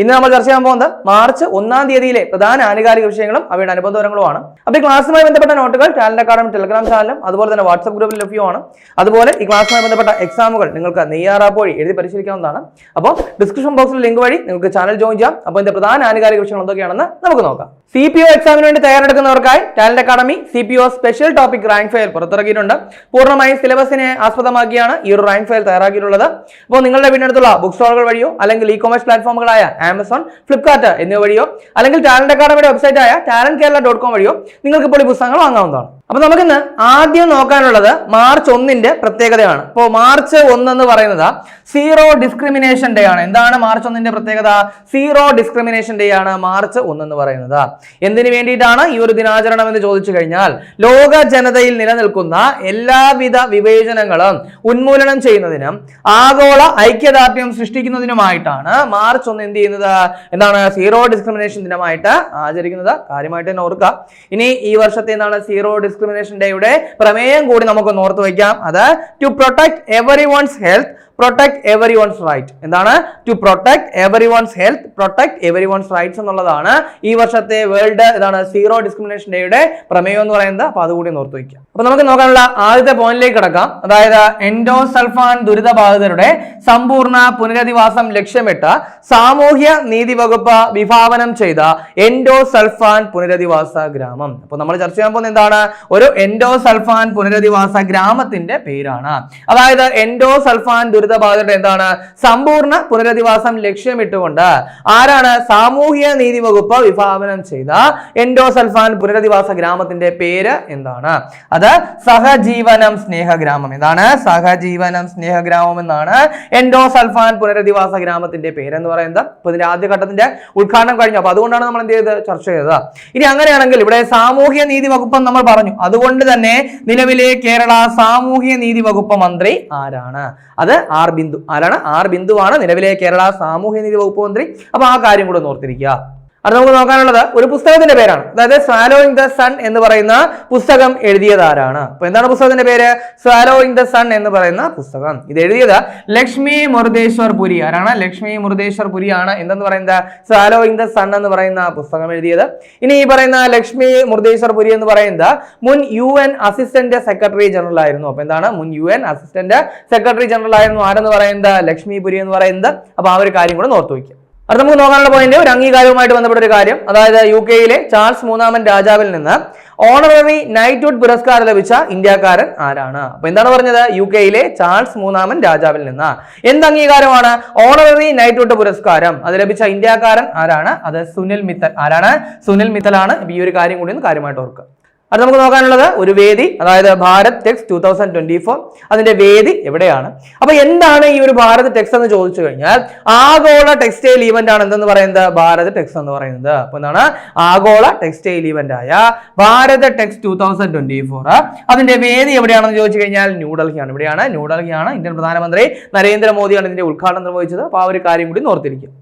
ഇന്ന് നമ്മൾ ചർച്ച ചെയ്യാൻ പോകുന്നത് മാർച്ച് ഒന്നാം തീയതിയിലെ പ്രധാന ആനുകാലിക വിഷയങ്ങളും അവയുടെ അനുബന്ധ വിവരങ്ങളുമാണ്. അപ്പോൾ ഈ ക്ലാസ്സുമായി ബന്ധപ്പെട്ട നോട്ടുകൾ ടാലന്റ് അക്കാഡമി ടെലഗ്രാം ചാനലും അതുപോലെ തന്നെ വാട്സ്ആപ്പ് ഗ്രൂപ്പിൽ ലഭ്യമാണ്. അതുപോലെ ഈ ക്ലാസ്സുമായി ബന്ധപ്പെട്ട എക്സാമുകൾ നിങ്ങൾക്ക് നെയ്യാറാപ്പോഴി എഴുതി പരിശീലിക്കാവുന്നതാണ്. അപ്പോൾ ഡിസ്ക്രിപ്ഷൻ ബോക്സിൽ ലിങ്ക് വഴി നിങ്ങൾക്ക് ചാനൽ ജോയിൻ ചെയ്യാം. അപ്പോൾ ഇതിന്റെ പ്രധാന ആനുകാലിക വിഷയങ്ങൾ എന്തൊക്കെയാണെന്ന് നമുക്ക് നോക്കാം. സി പി ഒ എക്സാമിന് വേണ്ടി തയ്യാറെടുക്കുന്നവർക്കായി talent academy C P O special topic rank file പുറത്തിറക്കിയിട്ടുണ്ട്. പൂർണമായും സിലബസിനെ ആസ്പദമാക്കിയാണ് ഈ ഒരു റാങ്ക് ഫയൽ തയ്യാറാക്കിയിട്ടുള്ളത്. അപ്പോൾ നിങ്ങളുടെ വീടിനടുത്തുള്ള ബുക്ക് സ്റ്റോളുകൾ വഴിയോ അല്ലെങ്കിൽ ഇ കോമേഴ്സ് പ്ലാറ്റ്ഫോമുകളായ ആമസോൺ ഫ്ലിപ്കാർട്ട് എന്നിവ വഴിയോ? അല്ലെങ്കിൽ ടാലന്റ് അക്കാഡമിയുടെ വെബ്സൈറ്റ് ആയ ടാലന്റ് കേരള ഡോട്ട് കോം വഴിയോ നിങ്ങൾക്ക് ഇപ്പോൾ ഈ പുസ്തകങ്ങൾ വാങ്ങാവുന്നതാണ്. അപ്പൊ നമുക്കിന്ന് ആദ്യം നോക്കാനുള്ളത് മാർച്ച് ഒന്നിന്റെ പ്രത്യേകതയാണ്. ഇപ്പോൾ മാർച്ച് ഒന്ന് എന്ന് പറയുന്നത് സീറോ ഡിസ്ക്രിമിനേഷൻ ഡേ ആണ്. എന്താണ് മാർച്ച് ഒന്നിന്റെ പ്രത്യേകത? സീറോ ഡിസ്ക്രിമിനേഷൻ ഡേ ആണ് മാർച്ച് ഒന്ന് എന്ന് പറയുന്നത്. എന്തിനു വേണ്ടിയിട്ടാണ് ഈ ഒരു ദിനാചരണം എന്ന് ചോദിച്ചു കഴിഞ്ഞാൽ ലോക ജനതയിൽ നിലനിൽക്കുന്ന എല്ലാവിധ വിവേചനങ്ങളും ഉന്മൂലനം ചെയ്യുന്നതിനും ആഗോള ഐക്യദാർഢ്യം സൃഷ്ടിക്കുന്നതിനുമായിട്ടാണ് മാർച്ച് ഒന്ന് എന്ത് ചെയ്യുന്നത്? എന്താണ് സീറോ ഡിസ്ക്രിമിനേഷൻ ദിനമായിട്ട് ആചരിക്കുന്നത്. കാര്യമായിട്ട് തന്നെ ഓർക്കുക. ഇനി ഈ വർഷത്തെ എന്താണ് സീറോ ഡിസ്ക്രിമിനേഷൻ ഡേയുടെ പ്രമേയം കൂടി നമുക്ക് ഓർത്ത് വയ്ക്കാം. അത് to protect everyone's health protect everyone's right എന്താണ്? To protect everyone's health protect everyone's rights എന്നുള്ളതാണ് ഈ വർഷത്തെ വേൾഡ് ഇതാണ് സീറോ ഡിസ്ക്രിമിനേഷൻ ഡേയുടെ പ്രമേയം എന്ന് പറയുന്നത്. അപ്പൊ അതുകൂടി ഓർത്ത് വയ്ക്കാം അപ്പൊ നമുക്ക് നോക്കാനുള്ള ആദ്യത്തെ പോയിന്റിലേക്ക് കിടക്കാം. അതായത് എൻഡോസൾഫാൻ ദുരിതബാധിതരുടെ സമ്പൂർണ പുനരധിവാസം ലക്ഷ്യമിട്ട് സാമൂഹ്യ നീതി വകുപ്പ് വിഭാവനം ചെയ്ത എൻഡോസൾഫാൻ പുനരധിവാസ ഗ്രാമം. അപ്പൊ നമ്മൾ ചർച്ച ചെയ്യാൻ പോകുന്നത് എന്താണ്? ഒരു എൻഡോസൾഫാൻ പുനരധിവാസ ഗ്രാമത്തിന്റെ പേരാണ്. അതായത് എൻഡോസൾഫാൻ ദുരിതബാധിതരുടെ എന്താണ് സമ്പൂർണ പുനരധിവാസം ലക്ഷ്യമിട്ടുകൊണ്ട് ആരാണ് സാമൂഹ്യ നീതി വകുപ്പ് വിഭാവനം ചെയ്ത എൻഡോസൽഫാൻ പുനരധിവാസ ഗ്രാമത്തിന്റെ പേര് എന്താണ്? അത് സഹജീവനം സ്നേഹഗ്രാമം എന്താണ്? സഹജീവനം സ്നേഹഗ്രാമം എന്നാണ് എൻഡോസൽഫാൻ പുനരധിവാസ ഗ്രാമത്തിന്റെ പേര് എന്ന് പറയുന്നത്. അപ്പൊ ഇതിന്റെ ആദ്യഘട്ടത്തിന്റെ ഉദ്ഘാടനം കഴിഞ്ഞു. അപ്പൊ അതുകൊണ്ടാണ് നമ്മൾ എന്ത് ചെയ്തത്? ചർച്ച ചെയ്തത്. ഇനി അങ്ങനെയാണെങ്കിൽ ഇവിടെ സാമൂഹ്യ നീതി വകുപ്പ് നമ്മൾ പറഞ്ഞു. അതുകൊണ്ട് തന്നെ നിലവിലെ കേരള സാമൂഹ്യ നീതി വകുപ്പ് മന്ത്രി ആരാണ്? അത് ആർ ബിന്ദു. ആരാണ്? ആർ ബിന്ദുവാണ് നിലവിലെ കേരള സാമൂഹ്യനീതി വകുപ്പ് മന്ത്രി. അപ്പൊ ആ കാര്യം കൂടെ ഓർത്തിരിക്കുക. അത് നമുക്ക് നോക്കാനുള്ളത് ഒരു പുസ്തകത്തിന്റെ പേരാണ്. അതായത് സ്വാലോയിങ് ദ സൺ എന്ന് പറയുന്ന പുസ്തകം എഴുതിയത് ആരാണ്? അപ്പൊ എന്താണ് പുസ്തകത്തിന്റെ പേര്? സ്വാലോയിങ് ദ സൺ എന്ന് പറയുന്ന പുസ്തകം. ഇത് എഴുതിയത് ലക്ഷ്മി മുരുദേശ്വർ പുരി. ആരാണ്? ലക്ഷ്മി മുരുദേശ്വർ ആണ്. എന്തെന്ന് പറയുന്നത്? സ്വാലോയിങ് ദ സൺ എന്ന് പറയുന്ന പുസ്തകം എഴുതിയത്. ഇനി ഈ പറയുന്ന ലക്ഷ്മി മുരുദേശ്വർ പുരി എന്ന് പറയുന്നത് മുൻ U N assistant secretary general ആയിരുന്നു. അപ്പൊ എന്താണ്? മുൻ U N assistant secretary general ആയിരുന്നു. ആരെന്ന് പറയുന്നത്? ലക്ഷ്മി പുരി എന്ന് പറയുന്നത്. അപ്പൊ ആ ഒരു കാര്യം കൂടെ നോർത്ത് വയ്ക്കുക. അത് നമുക്ക് നോക്കാനുള്ള പോയിന്റ് ഒരു അംഗീകാരവുമായിട്ട് ബന്ധപ്പെട്ട ഒരു കാര്യം. അതായത് യു കെയിലെ ചാൾസ് മൂന്നാമൻ രാജാവിൽ നിന്ന് ഓണററി നൈറ്റ്ഹുഡ് പുരസ്കാരം ലഭിച്ച ഇന്ത്യക്കാരൻ ആരാണ്? അപ്പൊ എന്താണ് പറഞ്ഞത്? യു കെയിലെ ചാൾസ് മൂന്നാമൻ രാജാവിൽ നിന്ന്. എന്ത് അംഗീകാരമാണ്? ഓണററി നൈറ്റ്ഹുഡ് പുരസ്കാരം. അത് ലഭിച്ച ഇന്ത്യക്കാരൻ ആരാണ്? അത് സുനിൽ മിത്തൽ. ആരാണ്? സുനിൽ മിത്തലാണ്. ഈ ഒരു കാര്യം കൂടി ഒന്ന് കാര്യമായിട്ട് ഓർക്കുക. അത് നമുക്ക് നോക്കാനുള്ളത് ഒരു വേദി അതായത് Bharat Tex two thousand twenty four അതിന്റെ വേദി എവിടെയാണ്? അപ്പൊ എന്താണ് ഈ ഒരു ഭാരത് ടെക്സ് എന്ന് ചോദിച്ചു കഴിഞ്ഞാൽ ആഗോള ടെക്സ്റ്റൈൽ ഈവന്റ് ആണ് എന്തെന്ന് പറയുന്നത്? ഭാരത് ടെക്സ് എന്ന് പറയുന്നത്. അപ്പൊ എന്താണ്? ആഗോള ടെക്സ്റ്റൈൽ ഈവന്റ് ആയ Bharat Tex two thousand twenty four അതിന്റെ വേദി എവിടെയാണെന്ന് ചോദിച്ചു കഴിഞ്ഞാൽ ന്യൂഡൽഹിയാണ് ഇവിടെയാണ് ന്യൂഡൽഹിയാണ് ഇന്ത്യൻ പ്രധാനമന്ത്രി നരേന്ദ്രമോദിയാണ് ഇതിന്റെ ഉദ്ഘാടനം നിർവഹിച്ചത്. അപ്പൊ ആ ഒരു കാര്യം കൂടി ഓർത്തിരിക്കും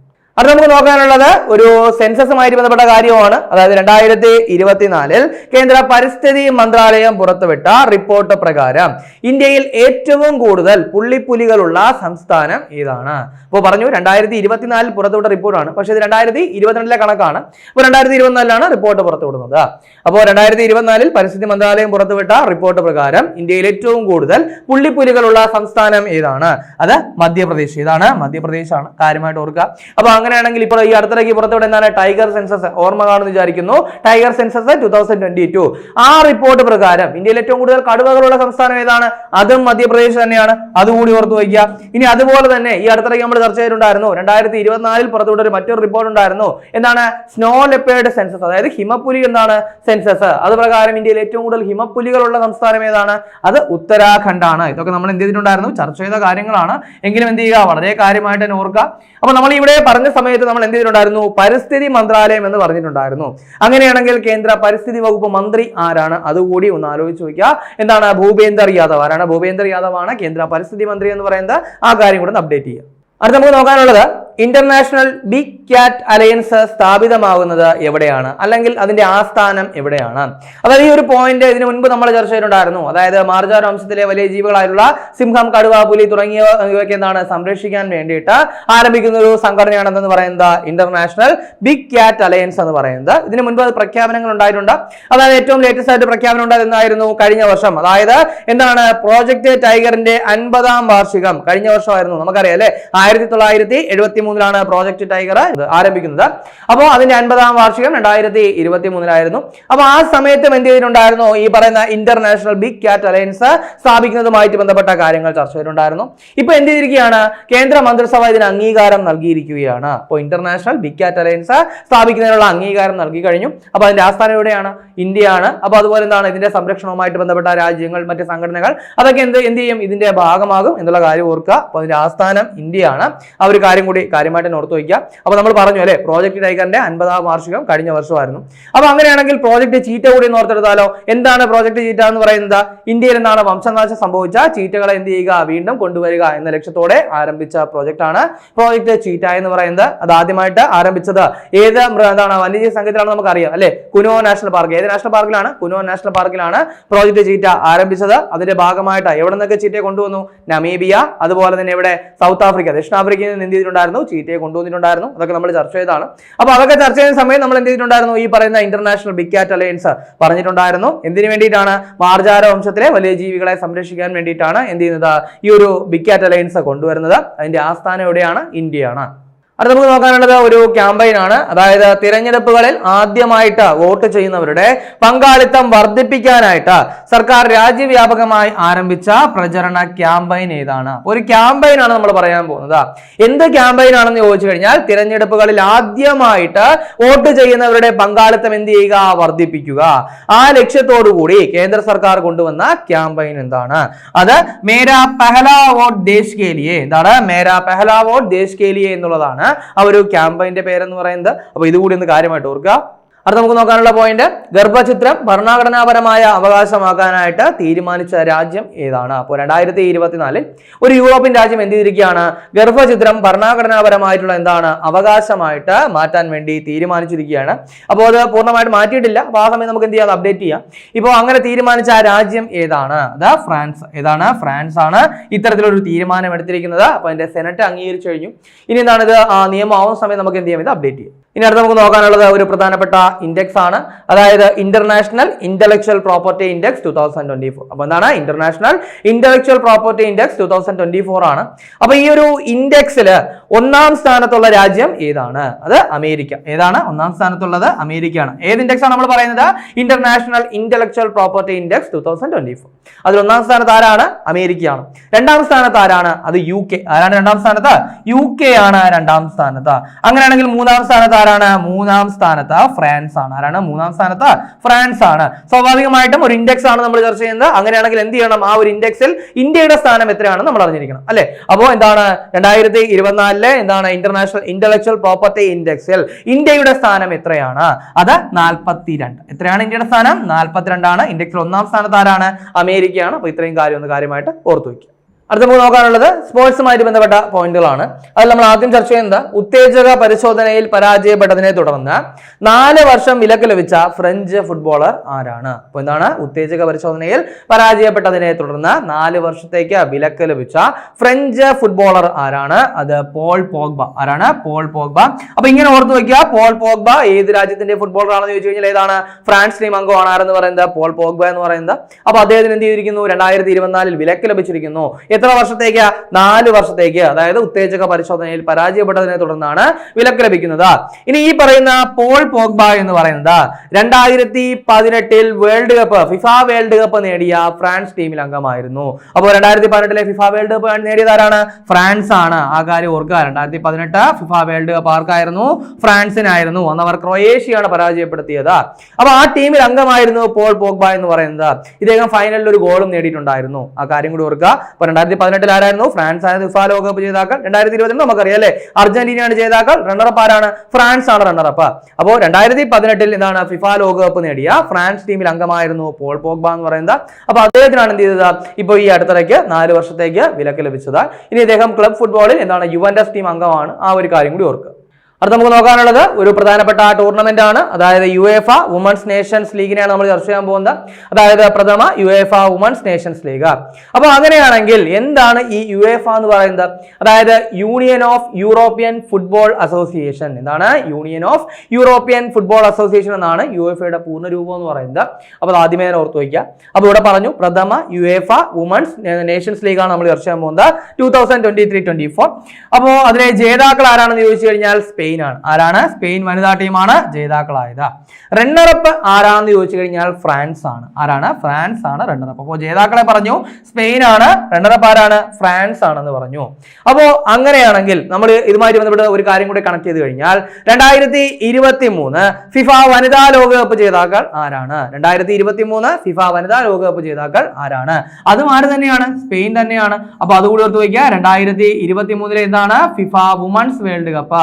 അത് നമുക്ക് നോക്കാനുള്ളത് ഒരു സെൻസസുമായിട്ട് ബന്ധപ്പെട്ട കാര്യമാണ് അതായത് രണ്ടായിരത്തി ഇരുപത്തിനാലിൽ കേന്ദ്ര പരിസ്ഥിതി മന്ത്രാലയം പുറത്തുവിട്ട റിപ്പോർട്ട് പ്രകാരം ഇന്ത്യയിൽ ഏറ്റവും കൂടുതൽ പുള്ളിപ്പുലികളുള്ള സംസ്ഥാനം ഏതാണ്? അപ്പോൾ പറഞ്ഞു രണ്ടായിരത്തി ഇരുപത്തിനാലിൽ പുറത്തുവിട്ട റിപ്പോർട്ടാണ്. പക്ഷെ ഇത് രണ്ടായിരത്തി ഇരുപത്തിരണ്ടിലെ കണക്കാണ്. അപ്പോൾ രണ്ടായിരത്തി ഇരുപത്തിനാലിലാണ് റിപ്പോർട്ട് പുറത്തുവിടുന്നത്. അപ്പോൾ രണ്ടായിരത്തി ഇരുപത്തിനാലിൽ പരിസ്ഥിതി മന്ത്രാലയം പുറത്തുവിട്ട റിപ്പോർട്ട് പ്രകാരം ഇന്ത്യയിൽ ഏറ്റവും കൂടുതൽ പുള്ളിപ്പുലികളുള്ള സംസ്ഥാനം ഏതാണ്? അത് മധ്യപ്രദേശ്. ഏതാണ് മധ്യപ്രദേശാണ്. കാര്യമായിട്ട് ഓർക്കുക. അപ്പോൾ അങ്ങനെയാണെങ്കിൽ ഇപ്പോൾ ഈ അടുത്തിടയ്ക്ക് പുറത്തുവിടെ എന്താണ്? ടൈഗർ സെൻസസ് ഓർമ്മ കാണുമെന്ന് വിചാരിക്കുന്നു. Tiger census two thousand twenty two ആ റിപ്പോർട്ട് പ്രകാരം ഇന്ത്യയിൽ ഏറ്റവും കൂടുതൽ കടുവകളുള്ള സംസ്ഥാനം ഏതാണ്? അതും മധ്യപ്രദേശ് തന്നെയാണ്. അതുകൂടി ഓർത്തു വയ്ക്കുക. ഇനി അതുപോലെ തന്നെ ഈ അടുത്തിടയ്ക്ക് നമ്മൾ ചർച്ച ചെയ്തിട്ടുണ്ടായിരുന്നു. രണ്ടായിരത്തി ഇരുപത്തിനാലിൽ പുറത്തുവിട്ട ഒരു മറ്റൊരു റിപ്പോർട്ട് ഉണ്ടായിരുന്നു. എന്താണ്? സ്നോ ലെപ്പേർഡ് സെൻസസ് അതായത് ഹിമപ്പുലി എന്താണ് സെൻസസ് അത് പ്രകാരം ഇന്ത്യയിൽ ഏറ്റവും കൂടുതൽ ഹിമപ്പുലികളുള്ള സംസ്ഥാനം ഏതാണ്? അത് ഉത്തരാഖണ്ഡ് ആണ് ഇതൊക്കെ നമ്മൾ എന്ത് ചെയ്തിട്ടുണ്ടായിരുന്നു? ചർച്ച ചെയ്ത കാര്യങ്ങളാണ്. എങ്കിലും എന്ത് ചെയ്യുക? വളരെ കാര്യമായിട്ട് തന്നെ ഓർക്കുക. അപ്പൊ നമ്മൾ ഇവിടെ പറഞ്ഞ സമയത്ത് നമ്മൾ എന്ത് ചെയ്തിട്ടുണ്ടായിരുന്നു? പരിസ്ഥിതി മന്ത്രാലയം എന്ന് പറഞ്ഞിട്ടുണ്ടായിരുന്നു. അങ്ങനെയാണെങ്കിൽ കേന്ദ്ര പരിസ്ഥിതി വകുപ്പ് മന്ത്രി ആരാണ്? അതുകൂടി ഒന്ന് ആലോചിച്ച് നോക്കുക എന്താണ്? ഭൂപേന്ദർ യാദവ്. ആരാണ്? ഭൂപേന്ദർ യാദവ് ആണ് കേന്ദ്ര പരിസ്ഥിതി മന്ത്രി എന്ന് പറയുന്നത്. ആ കാര്യം കൂടെ ഒന്ന് അപ്ഡേറ്റ് ചെയ്യുക അടുത്ത നമുക്ക് നോക്കാനുള്ളത് ഇന്റർനാഷണൽ ബിഗ് ക്യാറ്റ് അലയൻസ് സ്ഥാപിതമാകുന്നത് എവിടെയാണ്? അല്ലെങ്കിൽ അതിന്റെ ആസ്ഥാനം എവിടെയാണ്? അതായത് ഈ ഒരു പോയിന്റ് ഇതിനു മുൻപ് നമ്മൾ ചർച്ച ചെയ്തിട്ടുണ്ടായിരുന്നു. അതായത് മാർജാർ വംശത്തിലെ വലിയ ജീവികളായിട്ടുള്ള സിംഹം കടുവ പുലി തുടങ്ങിയ ഇവയ്ക്ക് എന്താണ് സംരക്ഷിക്കാൻ വേണ്ടിയിട്ട് ആരംഭിക്കുന്ന ഒരു സംഘടനയാണെന്ന് പറയുന്നത് ഇന്റർനാഷണൽ ബിഗ് ക്യാറ്റ് അലയൻസ് എന്ന് പറയുന്നത്. ഇതിനു മുൻപ് പ്രഖ്യാപനങ്ങൾ ഉണ്ടായിട്ടുണ്ട്. അതായത് ഏറ്റവും ലേറ്റസ്റ്റ് ആയിട്ട് പ്രഖ്യാപനം ഉണ്ടായിരുന്നായിരുന്നു കഴിഞ്ഞ വർഷം. അതായത് എന്താണ് പ്രോജക്ട് ടൈഗറിന്റെ അൻപതാം വാർഷികം. കഴിഞ്ഞ വർഷമായിരുന്നു. നമുക്കറിയാം അല്ലെ? ആയിരത്തി തൊള്ളായിരത്തി എഴുപത്തി മൂന്നിലാണ് പ്രോജക്ട് ടൈഗർ ആരംഭിക്കുന്നത്. അപ്പോൾ അതിന്റെ അൻപതാം വാർഷികം രണ്ടായിരത്തി ഇരുപത്തി മൂന്നിലായിരുന്നു അപ്പോൾ ആ സമയത്തും എന്ത് ചെയ്തിട്ടുണ്ടായിരുന്നു? ഈ പറയുന്ന ഇന്റർനാഷണൽ ബിഗ് ക്യാറ്റ് അലയൻസ് സ്ഥാപിക്കുന്നതുമായിട്ട് ബന്ധപ്പെട്ട കാര്യങ്ങൾ ചർച്ച ചെയ്തിട്ടുണ്ടായിരുന്നു. ഇപ്പൊ എന്ത് ചെയ്തിരിക്കുകയാണ്? കേന്ദ്ര മന്ത്രിസഭ ഇതിന് അംഗീകാരം നൽകിയിരിക്കുകയാണ്. അപ്പോൾ ഇന്റർനാഷണൽ ബിഗ് ക്യാറ്റ് അലയൻസ് സ്ഥാപിക്കുന്നതിനുള്ള അംഗീകാരം നൽകി കഴിഞ്ഞു. അപ്പോൾ അതിന്റെ ആസ്ഥാനം എവിടെയാണ്? ഇന്ത്യയാണ്. അപ്പോൾ അതുപോലെ എന്താണ് ഇതിന്റെ സംരക്ഷണവുമായിട്ട് ബന്ധപ്പെട്ട രാജ്യങ്ങൾ മറ്റ് സംഘടനകൾ? അതൊക്കെ എന്ത് എന്ത് ചെയ്യും? ഇതിന്റെ ഭാഗമാകും എന്നുള്ള കാര്യം ഓർക്കുക. അപ്പോൾ അതിന്റെ ആസ്ഥാനം ഇന്ത്യയാണ്. ആ ഒരു കാര്യം കൂടി കാര്യമായിട്ട് ഓർത്ത് വയ്ക്കുക. അപ്പോൾ നമ്മൾ പറഞ്ഞു അല്ലേ പ്രോജക്ട് ടൈഗറിന്റെ അൻപതാം വാർഷികം കഴിഞ്ഞ വർഷമായിരുന്നു. അപ്പോൾ അങ്ങനെയാണെങ്കിൽ പ്രോജക്റ്റ് ചീറ്റ കൂടി എന്ന് ഓർത്തെടുത്താലോ? എന്താണ് പ്രോജക്റ്റ് ചീറ്റ എന്ന് പറയുന്നത്? ഇന്ത്യയിൽ എന്താണ് വംശനാശം സംഭവിച്ച? ചീറ്റകളെ എന്ത് ചെയ്യുക? വീണ്ടും കൊണ്ടുവരിക എന്ന ലക്ഷ്യത്തോടെ ആരംഭിച്ച പ്രോജക്റ്റ് ആണ് പ്രോജക്ട് ചീറ്റ എന്ന് പറയുന്നത്. അത് ആദ്യമായിട്ട് ആരംഭിച്ചത് ഏത് എന്താണ് വന്യജീവി സംഘത്തിലാണ് നമുക്കറിയാം അല്ലെ? കുനോ നാഷണൽ പാർക്ക് ഏത് നാഷണൽ പാർക്കിലാണ് കുനോ നാഷണൽ പാർക്കിലാണ് പ്രോജക്റ്റ് ചീറ്റ ആരംഭിച്ചത്. അതിന്റെ ഭാഗമായിട്ട് എവിടെ നിന്നൊക്കെ ചീറ്റയെ കൊണ്ടുവന്നു? നമീബിയ അതുപോലെ തന്നെ ഇവിടെ സൗത്ത് ആഫ്രിക്ക ദക്ഷിണാഫ്രിക്കയിൽ നിന്ന് എന്ത് ചെയ്തിട്ടുണ്ടായിരുന്നു? ചീറ്റയെ കൊണ്ടുവന്നിട്ടുണ്ടായിരുന്നു. അതൊക്കെ നമ്മൾ ചർച്ച ചെയ്തതാണ്. അപ്പോൾ അതൊക്കെ ചർച്ച ചെയ്യുന്ന സമയം നമ്മൾ എന്ത് ചെയ്തിട്ടുണ്ടായിരുന്നു? ഈ പറയുന്ന ഇന്റർനാഷണൽ ബിഗ് കാറ്റ് അലയൻസ് പറഞ്ഞിട്ടുണ്ടായിരുന്നു. എന്തിനു വേണ്ടിയിട്ടാണ്? മാർജാര വംശത്തിലെ വലിയ ജീവികളെ സംരക്ഷിക്കാൻ വേണ്ടിയിട്ടാണ് എന്ത് ചെയ്യുന്നത്? ഈ ഒരു ബിഗ് കാറ്റ് അലയൻസ് കൊണ്ടുവരുന്നത്. അതിന്റെ ആസ്ഥാനം എവിടെയാണ്? ഇന്ത്യയാണ്. അടുത്ത നമുക്ക് നോക്കാനുള്ളത് ഒരു ക്യാമ്പയിൻ ആണ്. അതായത് തിരഞ്ഞെടുപ്പുകളിൽ ആദ്യമായിട്ട് വോട്ട് ചെയ്യുന്നവരുടെ പങ്കാളിത്തം വർദ്ധിപ്പിക്കാനായിട്ട് സർക്കാർ രാജ്യവ്യാപകമായി ആരംഭിച്ച പ്രചരണ ക്യാമ്പയിൻ ഏതാണ്? ഒരു ക്യാമ്പയിൻ ആണ് നമ്മൾ പറയാൻ പോകുന്നത്. എന്ത് ക്യാമ്പയിൻ ആണെന്ന് ചോദിച്ചു കഴിഞ്ഞാൽ തിരഞ്ഞെടുപ്പുകളിൽ ആദ്യമായിട്ട് വോട്ട് ചെയ്യുന്നവരുടെ പങ്കാളിത്തം എന്ത് ചെയ്യുക? വർദ്ധിപ്പിക്കുക. ആ ലക്ഷ്യത്തോടു കൂടി കേന്ദ്ര സർക്കാർ കൊണ്ടുവന്ന ക്യാമ്പയിൻ എന്താണ്? അത് മേരാ പെഹലാ വോട്ട് ദേശ് കേലിയെ എന്താണ്? മേരാ പെഹലാ വോട്ട് ദേശ് കേലിയെ എന്നുള്ളതാണ്. ആ ഒരു ക്യാമ്പയിന്റെ പേരെന്ന് പറയുന്നത്. അപ്പോൾ ഇതുകൂടി ഒന്ന് കാര്യമായിട്ട് ഓർക്കുക. അടുത്ത നമുക്ക് നോക്കാനുള്ള പോയിന്റ് ഗർഭചിത്രം ഭരണഘടനാപരമായ അവകാശമാക്കാനായിട്ട് തീരുമാനിച്ച രാജ്യം ഏതാണ്? അപ്പോൾ രണ്ടായിരത്തി ഇരുപത്തിനാലിൽ ഒരു യൂറോപ്യൻ രാജ്യം എന്ത് ചെയ്തിരിക്കുകയാണ്? ഗർഭചിത്രം ഭരണഘടനാപരമായിട്ടുള്ള എന്താണ്? അവകാശമായിട്ട് മാറ്റാൻ വേണ്ടി തീരുമാനിച്ചിരിക്കുകയാണ്. അപ്പോൾ അത് പൂർണമായിട്ട് മാറ്റിയിട്ടില്ല. അപ്പോൾ ആ സമയം നമുക്ക് എന്ത് ചെയ്യാം? അപ്ഡേറ്റ് ചെയ്യാം. ഇപ്പോൾ അങ്ങനെ തീരുമാനിച്ച ആ രാജ്യം ഏതാണ്? അത് ഫ്രാൻസ്. ഏതാണ്? ഫ്രാൻസ് ആണ് ഇത്തരത്തിലൊരു തീരുമാനം എടുത്തിരിക്കുന്നത്. അപ്പോൾ അതിന്റെ സെനറ്റ് അംഗീകരിച്ചു കഴിഞ്ഞു. ഇനി എന്താണ് ഇത് നിയമമാവുന്ന സമയം നമുക്ക് എന്ത് ചെയ്യാം? ഇത് അപ്ഡേറ്റ് ചെയ്യാം. ഇനി അടുത്ത് നമുക്ക് നോക്കാനുള്ളത് ഒരു പ്രധാനപ്പെട്ട ഇൻഡെക്സ് ആണ്. അതായത് international intellectual property index two thousand twenty four അപ്പൊ എന്താണ്? International intellectual property index two thousand twenty four ആണ്. അപ്പൊ ഈ ഒരു ഇൻഡെക്സിൽ ഒന്നാം സ്ഥാനത്തുള്ള രാജ്യം ഏതാണ്? അത് അമേരിക്ക. ഏതാണ്? ഒന്നാം സ്ഥാനത്തുള്ളത് അമേരിക്കയാണ്. ഏത് ഇൻഡെക്സ് ആണ് നമ്മൾ പറയുന്നത്? International intellectual property index two thousand twenty four അതിൽ ഒന്നാം സ്ഥാനത്ത് ആരാണ്? അമേരിക്കയാണ്. രണ്ടാം സ്ഥാനത്ത് ആരാണ്? അത് യു കെ ആരാണ് രണ്ടാം സ്ഥാനത്ത്? യു കെ ആണ് രണ്ടാം സ്ഥാനത്ത്. അങ്ങനെയാണെങ്കിൽ മൂന്നാം സ്ഥാനത്ത് ആരാണ്? മൂന്നാം സ്ഥാനത്ത് ഫ്രാൻസ് ആണ്. ആരാണ്? മൂന്നാം സ്ഥാനത്ത് ഫ്രാൻസ് ആണ്. സ്വാഭാവികമായിട്ടും ഒരു ഇൻഡെക്സ് ആണ് നമ്മൾ ചർച്ച ചെയ്യുന്നത്. അങ്ങനെയാണെങ്കിൽ എന്ത് ചെയ്യണം? ആ ഒരു ഇൻഡെക്സിൽ ഇന്ത്യയുടെ സ്ഥാനം എത്രയാണെന്ന് നമ്മൾ അറിഞ്ഞിരിക്കണം. അല്ലെ? അപ്പോൾ എന്താണ്? രണ്ടായിരത്തി ഇരുപത്തിനാലിലെ എന്താണ് ഇന്റർനാഷണൽ ഇന്റലക്ച്വൽ പ്രോപ്പർട്ടി ഇൻഡെക്സിൽ ഇന്ത്യയുടെ സ്ഥാനം എത്രയാണ്? അത് നാൽപ്പത്തിരണ്ട്. എത്രയാണ് ഇന്ത്യയുടെ സ്ഥാനം? നാൽപ്പത്തിരണ്ടാണ്. ഇൻഡെക്സിൽ ഒന്നാം സ്ഥാനത്ത് ആരാണ്? അമേരിക്കയാണ്. അപ്പോൾ ഇത്രയും കാര്യം ഒന്ന് കാര്യമായിട്ട് ഓർത്തു വയ്ക്കുക അടുത്ത നമുക്ക് നോക്കാനുള്ളത് സ്പോർട്സുമായിട്ട് ബന്ധപ്പെട്ട പോയിന്റുകളാണ്. അതിൽ നമ്മൾ ആദ്യം ചർച്ച ചെയ്യുന്നത് ഉത്തേജക പരിശോധനയിൽ പരാജയപ്പെട്ടതിനെ തുടർന്ന് നാല് വർഷം വിലക്ക് ലഭിച്ച ഫ്രഞ്ച് ഫുട്ബോളർ ആരാണ്? അപ്പോൾ എന്താണ്? ഉത്തേജക പരിശോധനയിൽ പരാജയപ്പെട്ടതിനെ തുടർന്ന് നാല് വർഷത്തേക്ക് വിലക്ക് ലഭിച്ച ഫ്രഞ്ച് ഫുട്ബോളർ ആരാണ്? അത് പോൾ പോഗ്ബ. ആരാണ്? Paul Pogba. അപ്പൊ ഇങ്ങനെ ഓർത്തു വെക്കുക. പോൾ പോഗ്ബ ഏത് രാജ്യത്തിന്റെ ഫുട്ബോളർ ആണെന്ന് ചോദിച്ചു കഴിഞ്ഞാൽ ഏതാണ്? ഫ്രാൻസ് ടീം അംഗമാണ് ആരെന്ന് പറയുന്നത്. പോൾ പോഗ്ബ എന്ന് പറയുന്നത്. അപ്പൊ അദ്ദേഹത്തിന് എന്ത് ചെയ്തിരിക്കുന്നു? രണ്ടായിരത്തി ഇരുപത്തിനാലിൽ വിലക്ക് ലഭിച്ചിരിക്കുന്നു. എത്ര വർഷത്തേക്ക്? നാല് വർഷത്തേക്ക്. അതായത് ഉത്തേജക പരിശോധനയിൽ പരാജയപ്പെട്ടതിനെ തുടർന്നാണ് വിലക്ക് ലഭിക്കുന്നത്. ഇനി ഈ പറയുന്ന പോൾ പോഗ്ബ എന്ന് പറയുന്നത് രണ്ടായിരത്തി പതിനെട്ടിൽ world cup FIFA world cup നേടിയ ഫ്രാൻസ് ടീമിൽ അംഗമായിരുന്നു. അപ്പോൾ രണ്ടായിരത്തി പതിനെട്ടിലെ ഫിഫ വേൾഡ് കപ്പ് നേടിയത് ആരാണ്? ഫ്രാൻസ് ആണ്. ആ കാര്യം ഓർക്കുക. രണ്ടായിരത്തി പതിനെട്ട് ഫിഫ വേൾഡ് കപ്പ് ആർക്കായിരുന്നു? ഫ്രാൻസിനായിരുന്നു. അന്ന് അവർ ക്രൊയേഷ്യയാണ് പരാജയപ്പെടുത്തിയത്. അപ്പൊ ആ ടീമിൽ അംഗമായിരുന്നു പോൾ പോഗ്ബ എന്ന് പറയുന്നത്. ഇദ്ദേഹം ഫൈനലിൽ ഒരു ഗോളും നേടിയിട്ടുണ്ടായിരുന്നു. ആ കാര്യം കൂടി ഓർക്കുക. അപ്പൊ രണ്ടായിരത്തി പതിനെട്ടിൽ ആരായിരുന്നു? ഫ്രാൻസ് ആണ് ഫിഫ ലോകകപ്പ് ജേതാക്കൾ. രണ്ടായിരത്തി ഇരുപതിൽ നമുക്കറിയാം അല്ലേ? അർജന്റീനയാണ് ജേതാക്കൾ റണ്ണറപ്പ് ആരാണ്? ഫ്രാൻസ് ആണ് റണ്ണറപ്പ് അപ്പോൾ രണ്ടായിരത്തി പതിനെട്ടിൽ എന്താണ് ഫിഫ ലോകകപ്പ് നേടിയ ഫ്രാൻസ് ടീമിൽ അംഗമായിരുന്നു പോൾ പോഗ്ബ എന്ന് പറയുന്നത്. അപ്പോൾ അദ്ദേഹത്തിനാണ് എന്ത് ചെയ്തത്? ഇപ്പൊ ഈ അടുത്തിടയ്ക്ക് നാല് വർഷത്തേക്ക് വിലക്ക് ലഭിച്ചത്. ഇനി അദ്ദേഹം ക്ലബ് ഫുട്ബോളിൽ എന്താണ് യുവന്റസ് ടീം അംഗമാണ്. ആ ഒരു കാര്യം കൂടി ഓർക്കുക. അടുത്ത നമുക്ക് നോക്കാനുള്ളത് ഒരു പ്രധാനപ്പെട്ട ടൂർണമെന്റ് ആണ്. അതായത് യു എഫ വുമൻസ് നേഷൻസ് ലീഗിനെയാണ് നമ്മൾ ചർച്ച ചെയ്യാൻ പോകുന്നത്. അതായത് പ്രഥമ UEFA women's nations league അപ്പോൾ അങ്ങനെയാണെങ്കിൽ എന്താണ് ഈ യു എന്ന് പറയുന്നത്? അതായത് union of European football association എന്താണ്? Union of European football association എന്നാണ് യു എഫ് യുടെ പൂർണരൂപം എന്ന് പറയുന്നത്. അപ്പോൾ ആദ്യമേ തന്നെ ഓർത്ത് വയ്ക്കുക അപ്പോൾ ഇവിടെ പറഞ്ഞു പ്രഥമ യു എഫ വുമൻസ് നേഷൻസ് ലീഗാണ് നമ്മൾ ചർച്ച ചെയ്യാൻ പോകുന്നത്. Two thousand twenty three twenty four അപ്പോൾ അതിലെ ജേതാക്കൾ ആരാണെന്ന് ചോദിച്ചു കഴിഞ്ഞാൽ സ്പെയിൻ ആണ്. ആരാണ്? സ്പെയിൻ വനിതാ ടീമാണ് ജേതാക്കളായത്. റണ്ണറപ്പ് ആരാണെന്ന് ചോദിച്ചു കഴിഞ്ഞാൽ ഫ്രാൻസ് ആണ്. ആരാണ്? ഫ്രാൻസ് ആണ് റണ്ണറപ്പ് അപ്പോൾ ജേതാക്കളെ പറഞ്ഞു സ്പെയിൻ ആണ്. റണ്ണറപ്പ് ആരാണ്? ഫ്രാൻസ് ആണെന്ന് പറഞ്ഞു. അപ്പോൾ അങ്ങനെയാണെങ്കിൽ നമ്മൾ ഇതുമായി ബന്ധപ്പെട്ട് ഒരു കാര്യം കൂടി കണക്ട് ചെയ്ത് കഴിഞ്ഞാൽ രണ്ടായിരത്തി ഇരുപത്തി മൂന്ന് ഫിഫ വനിതാ ലോകകപ്പ് ജേതാക്കൾ ആരാണ്? രണ്ടായിരത്തി ഇരുപത്തി മൂന്ന് ഫിഫ വനിതാ ലോകകപ്പ് ജേതാക്കൾ ആരാണ്? അതും ആര് തന്നെയാണ്? സ്പെയിൻ തന്നെയാണ്. അപ്പോൾ അതുകൂടി ഓർത്ത് വയ്ക്കുക രണ്ടായിരത്തി ഇരുപത്തി മൂന്നിലെ എന്താണ് ഫിഫ വുമൺസ് വേൾഡ് കപ്പ്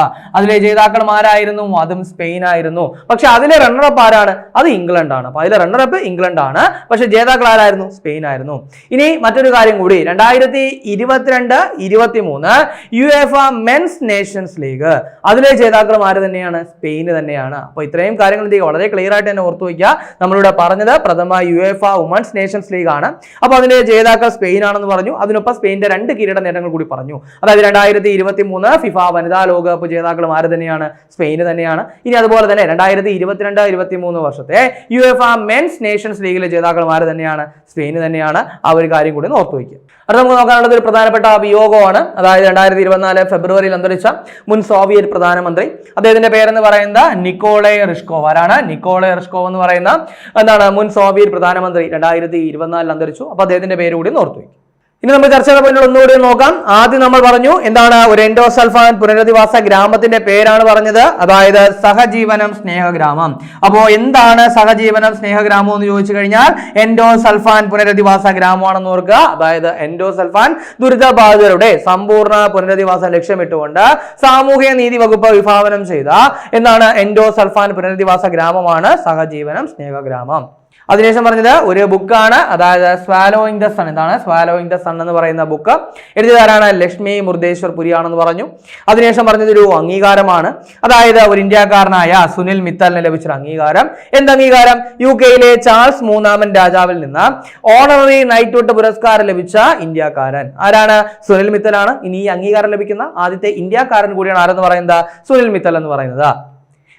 അതിലെ ജേതാക്കളും ആരായിരുന്നു അതും സ്പെയിൻ ആയിരുന്നു. പക്ഷെ അതിലെ റണ്ണറപ്പ് ആരാണ്? അത് ഇംഗ്ലണ്ട് ആണ്. അപ്പൊ അതിലെ റണ്ണറപ്പ് ഇംഗ്ലണ്ട് ആണ്. പക്ഷെ ജേതാക്കൾ ആരായിരുന്നു? സ്പെയിൻ ആയിരുന്നു. ഇനി മറ്റൊരു കാര്യം കൂടി. രണ്ടായിരത്തി ഇരുപത്തിരണ്ട് ഇരുപത്തി മൂന്ന് UEFA men's nations league അതിലെ ജേതാക്കളും ആര് തന്നെയാണ്? സ്പെയിന് തന്നെയാണ്. അപ്പൊ ഇത്രയും കാര്യങ്ങൾ എന്ത് വളരെ ക്ലിയർ ആയിട്ട് തന്നെ ഓർത്തു വയ്ക്കുക. നമ്മളിവിടെ പറഞ്ഞത് പ്രഥമ UEFA women's nations league ആണ്. അപ്പൊ അതിന്റെ ജേതാക്കൾ സ്പെയിൻ ആണെന്ന് പറഞ്ഞു. അതിനൊപ്പം സ്പെയിന്റെ രണ്ട് കിരീട നേട്ടങ്ങൾ കൂടി പറഞ്ഞു. അതായത് രണ്ടായിരത്തി ഇരുപത്തി മൂന്ന് ഫിഫ വനിതാ ലോകകപ്പ് ജേതാക്കൾ ആര് തന്നെയാണ്? സ്പെയിന് തന്നെയാണ്. ഇനി അതുപോലെ തന്നെ രണ്ടായിരത്തി ഇരുപത്തിരണ്ട് ഇരുപത്തി മൂന്ന് വർഷത്തെ യു എഫ് ആ മെൻസ് നേഷൻസ് ലീഗിലെ ജേതാക്കളും ആര് തന്നെയാണ്? സ്പെയിന് തന്നെയാണ്. ആ ഒരു കാര്യം കൂടി ഓർത്തു വയ്ക്കുക. അടുത്ത നമുക്ക് നോക്കാനുള്ളത് ഒരു പ്രധാനപ്പെട്ട വിയോഗമാണ്. അതായത് രണ്ടായിരത്തി ഇരുപത്തിനാല് ഫെബ്രുവരിയിൽ അന്തരിച്ച മുൻ സോവിയറ്റ് പ്രധാനമന്ത്രി. അദ്ദേഹത്തിന്റെ പേരെന്ന് പറയുന്നത് നിക്കോളെ റിഷ്കോവ്. ആരാണ്? നിക്കോളെ റിഷ്കോവ് എന്ന് പറയുന്ന എന്താണ്? മുൻ സോവിയറ്റ് പ്രധാനമന്ത്രി രണ്ടായിരത്തി ഇരുപത്തിനാലിൽ അന്തരിച്ചു. അപ്പൊ അദ്ദേഹത്തിന്റെ പേര് കൂടി ഓർത്തു വയ്ക്കും ഇനി നമ്മൾ ചർച്ച ചെയ്ത പോയിന്റുകൾ ഒന്നുകൂടി നോക്കാം. ആദ്യം നമ്മൾ പറഞ്ഞു എന്താണ് ഒരു എൻഡോസൽഫാൻ പുനരധിവാസ ഗ്രാമത്തിന്റെ പേരാണ് പറഞ്ഞത്. അതായത് സഹജീവനം സ്നേഹഗ്രാമം. അപ്പോ എന്താണ് സഹജീവനം സ്നേഹഗ്രാമം എന്ന് ചോദിച്ചു കഴിഞ്ഞാൽ എൻഡോസൽഫാൻ പുനരധിവാസ ഗ്രാമമാണെന്ന് ഓർക്കുക. അതായത് എൻഡോസൽഫാൻ ദുരിതബാധിതരുടെ സമ്പൂർണ പുനരധിവാസം ലക്ഷ്യമിട്ടുകൊണ്ട് സാമൂഹിക നീതി വകുപ്പ് വിഭാവനം ചെയ്ത എന്താണ് എൻഡോസൽഫാൻ പുനരധിവാസ ഗ്രാമമാണ് സഹജീവനം സ്നേഹഗ്രാമം. അതിനുശേഷം പറഞ്ഞത് ഒരു ബുക്കാണ് അതായത് സ്വാലോയിങ് ദ സൺ എന്താണ് സ്വാലോയിങ് ദ സൺ എന്ന് പറയുന്ന ബുക്ക്. എഴുതിയതാരാണ്? ലക്ഷ്മി മുർദേശ്വർ പുരിയാണെന്ന് പറഞ്ഞു. അതിനുശേഷം പറഞ്ഞത് ഒരു അംഗീകാരമാണ്. അതായത് ഒരു ഇന്ത്യക്കാരനായ സുനിൽ മിത്തലിന് ലഭിച്ചൊരു അംഗീകാരം. എന്ത് അംഗീകാരം യു കെയിലെ ചാൾസ് മൂന്നാമൻ രാജാവിൽ നിന്ന് ഓണററി നൈറ്റ്ഹുഡ് പുരസ്കാരം ലഭിച്ച ഇന്ത്യക്കാരൻ. ആരാണ്? സുനിൽ മിത്തലാണ്. ഇനി ഈ അംഗീകാരം ലഭിക്കുന്ന ആദ്യത്തെ ഇന്ത്യക്കാരൻ കൂടിയാണ് ആരെന്ന് പറയുന്നത്? സുനിൽ മിത്തൽ എന്ന് പറയുന്നത്.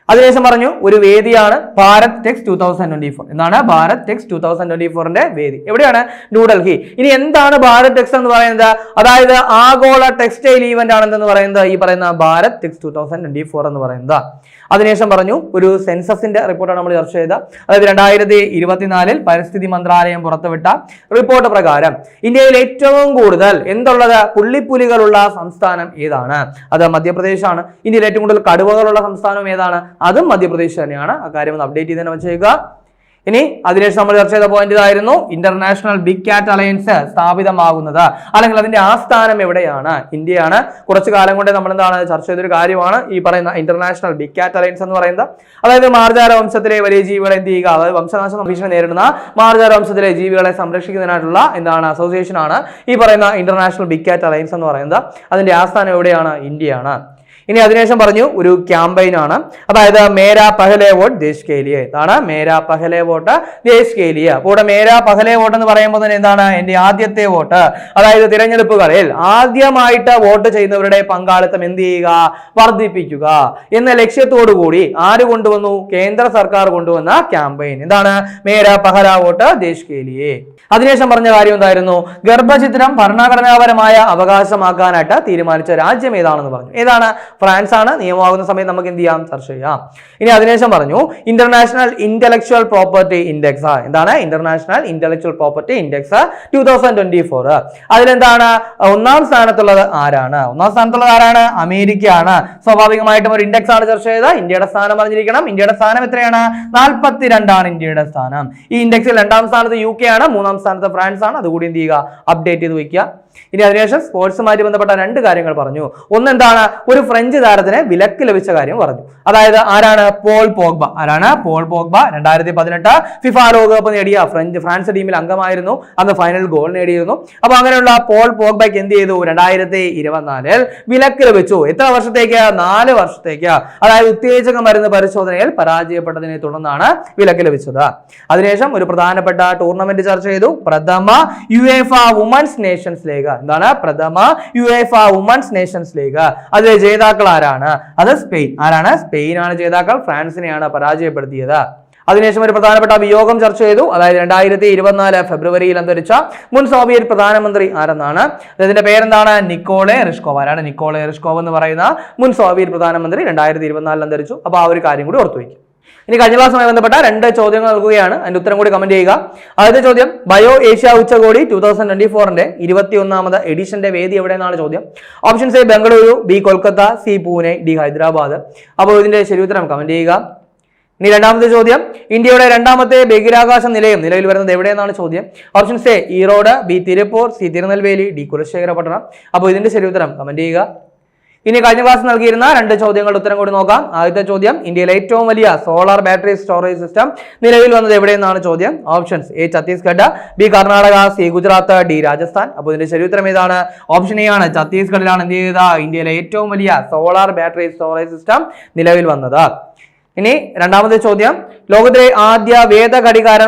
അതിനുശേഷം പറഞ്ഞു ഒരു വേദിയാണ് Bharat Tex two thousand twenty four എന്താണ്? Bharat Tex two thousand twenty ഫോറിന്റെ വേദി. എവിടെയാണ്? ന്യൂഡൽഹി ഇനി എന്താണ് ഭാരത് ടെക്സ് എന്ന് പറയുന്നത്? അതായത് ആഗോള ടെക്സ്റ്റൈൽ ഈവന്റ് ആണെന്ന് പറയുന്നത്? ഈ പറയുന്ന Bharat Tex two thousand twenty four എന്ന് പറയുന്നത്. അതിനുശേഷം പറഞ്ഞു ഒരു സെൻസസിന്റെ റിപ്പോർട്ടാണ് നമ്മൾ ചർച്ച ചെയ്ത. അതായത് രണ്ടായിരത്തി ഇരുപത്തിനാലിൽ പരിസ്ഥിതി മന്ത്രാലയം പുറത്തുവിട്ട റിപ്പോർട്ട് പ്രകാരം ഇന്ത്യയിൽ ഏറ്റവും കൂടുതൽ എന്തുള്ളത്? പുള്ളിപ്പുലികളുള്ള സംസ്ഥാനം ഏതാണ്? അത് മധ്യപ്രദേശാണ്. ഇന്ത്യയിൽ ഏറ്റവും കൂടുതൽ കടുവകളുള്ള സംസ്ഥാനം ഏതാണ്? അതും മധ്യപ്രദേശ് തന്നെയാണ്. ആ കാര്യം ഒന്ന് അപ്ഡേറ്റ് ചെയ്ത് തന്നെ വെച്ചേക്കുക ഇനി അതിനുശേഷം നമ്മൾ ചർച്ച ചെയ്ത പോയിന്റ് ഇതായിരുന്നു. ഇന്റർനാഷണൽ ബിഗ് കാറ്റ് അലയൻസ് സ്ഥാപിതമാകുന്നത്. അല്ലെങ്കിൽ അതിന്റെ ആസ്ഥാനം എവിടെയാണ്? ഇന്ത്യയാണ്. കുറച്ചു കാലം കൊണ്ട് നമ്മൾ എന്താണ് ചർച്ച ചെയ്തൊരു കാര്യമാണ്. ഈ പറയുന്ന ഇന്റർനാഷണൽ ബിഗ് കാറ്റ് അലയൻസ് എന്ന് പറയുന്നത്. അതായത് മാർജാര വംശത്തിലെ വലിയ ജീവികളെ എന്ത് ചെയ്യുക? അതായത് വംശനാശം ഭീഷണി നേരിടുന്ന മാർജാര വംശത്തിലെ ജീവികളെ സംരക്ഷിക്കുന്നതിനായിട്ടുള്ള എന്താണ് അസോസിയേഷൻ ആണ് ഈ പറയുന്ന ഇന്റർനാഷണൽ ബിഗ് കാറ്റ് അലയൻസ് എന്ന് പറയുന്നത്. അതിന്റെ ആസ്ഥാനം എവിടെയാണ്? ഇന്ത്യയാണ്. ഇനി അതിനുശേഷം പറഞ്ഞു ഒരു ക്യാമ്പയിൻ ആണ്. അതായത് മേരാ പഹലെ വോട്ട് ദേശ് കേലിയ ലിയെ ഇതാണ് മേരാ പഹലെ വോട്ട് ദേശ് കേലിയ ലിയെ അപ്പോൾ ഇവിടെ മേരാ പഹലെ വോട്ട് എന്ന് പറയുമ്പോൾ തന്നെ എന്താണ്? എന്റെ ആദ്യത്തെ വോട്ട്. അതായത് തിരഞ്ഞെടുപ്പുകളിൽ ആദ്യമായിട്ട് വോട്ട് ചെയ്യുന്നവരുടെ പങ്കാളിത്തം എന്ത് ചെയ്യുക? വർദ്ധിപ്പിക്കുക. എന്ന ലക്ഷ്യത്തോടു കൂടി ആര് കൊണ്ടുവന്നു? കേന്ദ്ര സർക്കാർ കൊണ്ടുവന്ന ക്യാമ്പയിൻ. എന്താണ്? മേരാ പഹല വോട്ട് ദേശ് കേലിയെ അതിനുശേഷം പറഞ്ഞ കാര്യം എന്തായിരുന്നു? ഗർഭചിത്രം ഭരണഘടനാപരമായ അവകാശമാക്കാനായിട്ട് തീരുമാനിച്ച രാജ്യം ഏതാണെന്ന് പറഞ്ഞു. ഏതാണ്? ഫ്രാൻസ് ആണ് നിയമമാകുന്ന സമയത്ത് നമുക്ക് എന്ത് ചെയ്യാം? ചർച്ച ചെയ്യാം. ഇനി അതിനുശേഷം പറഞ്ഞു ഇന്റർനാഷണൽ ഇന്റലക്ച്വൽ പ്രോപ്പർട്ടി ഇൻഡെക്സ് എന്താണ്? International intellectual property index two thousand twenty four അതിലെന്താണ്? ഒന്നാം സ്ഥാനത്തുള്ളത് ആരാണ്? ഒന്നാം സ്ഥാനത്തുള്ളത് ആരാണ്? അമേരിക്കയാണ്. സ്വാഭാവികമായിട്ടും ഒരു ഇൻഡെക്സ് ആണ് ചർച്ച ചെയ്തത്. ഇന്ത്യയുടെ സ്ഥാനം അറിഞ്ഞിരിക്കണം. ഇന്ത്യയുടെ സ്ഥാനം എത്രയാണ്? നാൽപ്പത്തിരണ്ടാണ് ഇന്ത്യയുടെ സ്ഥാനം. ഈ ഇൻഡെക്സിൽ രണ്ടാം സ്ഥാനത്ത് യു കെ ആണ്. മൂന്നാം സ്ഥാനത്ത് ഫ്രാൻസ് ആണ് അതുകൂടി എന്ത് ചെയ്യുക? അപ്ഡേറ്റ് ചെയ്ത് വെക്കുക ഇനി അതിനുശേഷം സ്പോർട്സുമായിട്ട് ബന്ധപ്പെട്ട രണ്ട് കാര്യങ്ങൾ പറഞ്ഞു. ഒന്ന് എന്താണ് ഒരു ഫ്രഞ്ച് താരത്തിന് വിലക്ക് ലഭിച്ച കാര്യം പറഞ്ഞു. അതായത് ആരാണ്? Paul Pogba. ആരാണ്? Paul Pogba. രണ്ടായിരത്തി പതിനെട്ട് ഫിഫ ലോകകപ്പ് നേടിയ ഫ്രഞ്ച് ഫ്രാൻസ് ടീമിൽ അംഗമായിരുന്നു. അന്ന് ഫൈനൽ ഗോൾ നേടിയിരുന്നു. അപ്പൊ അങ്ങനെയുള്ള പോൾ പോഗ്ബയ്ക്ക് എന്ത് ചെയ്തു? രണ്ടായിരത്തി ഇരുപത്തിനാലിൽ വിലക്ക് ലഭിച്ചു. എത്ര വർഷത്തേക്ക്? നാല് വർഷത്തേക്ക്. അതായത് ഉത്തേജക മരുന്ന് പരിശോധനയിൽ പരാജയപ്പെട്ടതിനെ തുടർന്നാണ് വിലക്ക് ലഭിച്ചത്. അതിനുശേഷം ഒരു പ്രധാനപ്പെട്ട ടൂർണമെന്റ് ചർച്ച ചെയ്തു. പ്രഥമ UEFA women's nations league എന്താണ്? പ്രഥമ UEFA women's nations league. അതിലെ ജേതാക്കൾ ആരാണ്? അത് സ്പെയിൻ. ആരാണ്? സ്പെയിൻ ആണ് ജേതാക്കൾ. ഫ്രാൻസിനെയാണ് പരാജയപ്പെടുത്തിയത്. അതിനുശേഷം ഒരു പ്രധാനപ്പെട്ട വിയോഗം ചർച്ച ചെയ്തു. അതായത് രണ്ടായിരത്തി ഇരുപത്തിനാല് ഫെബ്രുവരിയിൽ അന്തരിച്ച മുൻ സോവിയറ്റ് പ്രധാനമന്ത്രി ആരെന്നാണ്? അതിന്റെ പേരെന്താണ്? Nikolai Ryzhkov. ആരാണ് നിക്കോളെ റിഷ്കോവ് എന്ന് പറയുന്ന മുൻ സോവിയറ്റ് പ്രധാനമന്ത്രി രണ്ടായിരത്തി ഇരുപത്തിനാലിൽ അന്തരിച്ചു. അപ്പോൾ ആ ഒരു കാര്യം കൂടി ഓർത്തു വയ്ക്കും ഇനി കഴിഞ്ഞ ക്ലാസ്സുമായി ബന്ധപ്പെട്ട രണ്ട് ചോദ്യങ്ങൾ നൽകുകയാണ്. അതിന്റെ ഉത്തരം കൂടി കമന്റ് ചെയ്യുക. ആദ്യത്തെ ചോദ്യം ബയോ ഏഷ്യ ഉച്ചകോടി ടൂ തൗസൻഡ് ട്വന്റി ഫോറിന്റെ ഇരുപത്തി ഒന്നാമത് എഡിഷന്റെ വേദി എവിടെയെന്നാണ് ചോദ്യം. Options A Bengaluru B Kolkata C Pune D Hyderabad. അപ്പോൾ ഇതിന്റെ ശരി ഉത്തരം കമന്റ് ചെയ്യുക. ഇനി രണ്ടാമത്തെ ചോദ്യം ഇന്ത്യയുടെ രണ്ടാമത്തെ ബഹിരാകാശ നിലയം നിലവിൽ വരുന്നത് എവിടെയെന്നാണ് ചോദ്യം. Options A Erode B Tiruppur C Tirunelveli D Kulasekarapattinam. അപ്പോൾ ഇതിന്റെ ശരി ഉത്തരം കമന്റ് ചെയ്യുക. ഇനി കഴിഞ്ഞ ക്ലാസ് നൽകിയിരുന്ന രണ്ട് ചോദ്യങ്ങളുടെ ഉത്തരം കൂടി നോക്കാം. ആദ്യത്തെ ചോദ്യം ഇന്ത്യയിലെ ഏറ്റവും വലിയ സോളാർ ബാറ്ററി സ്റ്റോറേജ് സിസ്റ്റം നിലവിൽ വന്നത് എവിടെയെന്നാണ് ചോദ്യം? Options A Chhattisgarh B Karnataka C Gujarat D Rajasthan. അപ്പോൾ ഇതിന്റെ ശരി ഉത്തരം ഏതാണ്? ഓപ്ഷൻ എ ആണ്. ഛത്തീസ്ഗഡിലാണ് എന്ത് ചെയ്തത്? ഇന്ത്യയിലെ ഏറ്റവും വലിയ സോളാർ ബാറ്ററി സ്റ്റോറേജ് സിസ്റ്റം നിലവിൽ വന്നത്. ഇനി രണ്ടാമത്തെ ചോദ്യം. ലോകത്തിലെ ആദ്യ വേദ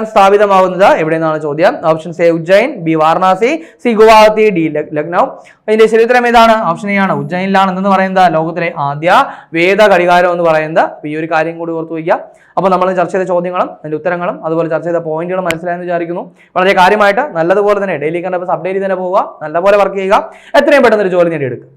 സ്ഥാപിതമാവുന്നത് എവിടെ എവിടെയെന്നാണ് ചോദ്യം. Option A Ujjain. B Varanasi. C Guwahati. D ലക്- Lucknow. അതിന്റെ ചരിത്രം ഏതാണ്? ഓപ്ഷൻ എ ആണ്. ഉജ്ജയിനിലാണ് എന്ന് പറയുന്നത്. ലോകത്തിലെ ആദ്യ വേദ ഘടികാരം എന്ന് പറയുന്നത്. ഈ ഒരു കാര്യം കൂടി ഓർത്തു വയ്ക്കുക. അപ്പോൾ നമ്മൾ ചർച്ച ചെയ്ത ചോദ്യങ്ങളും അതിന്റെ ഉത്തരങ്ങളും അതുപോലെ ചർച്ച ചെയ്ത പോയിന്റുകളും മനസ്സിലായെന്ന് വിചാരിക്കുന്നു. വളരെ കാര്യമായിട്ട് നല്ലതുപോലെ തന്നെ ഡെയിലി കണ്ടപ്പോൾ അപ്ഡേറ്റ് ചെയ്ത് തന്നെ പോവുക. നല്ലപോലെ വർക്ക് ചെയ്യുക. എത്രയും പെട്ടെന്ന് ഒരു ജോലി നേടിയെടുക്കുക.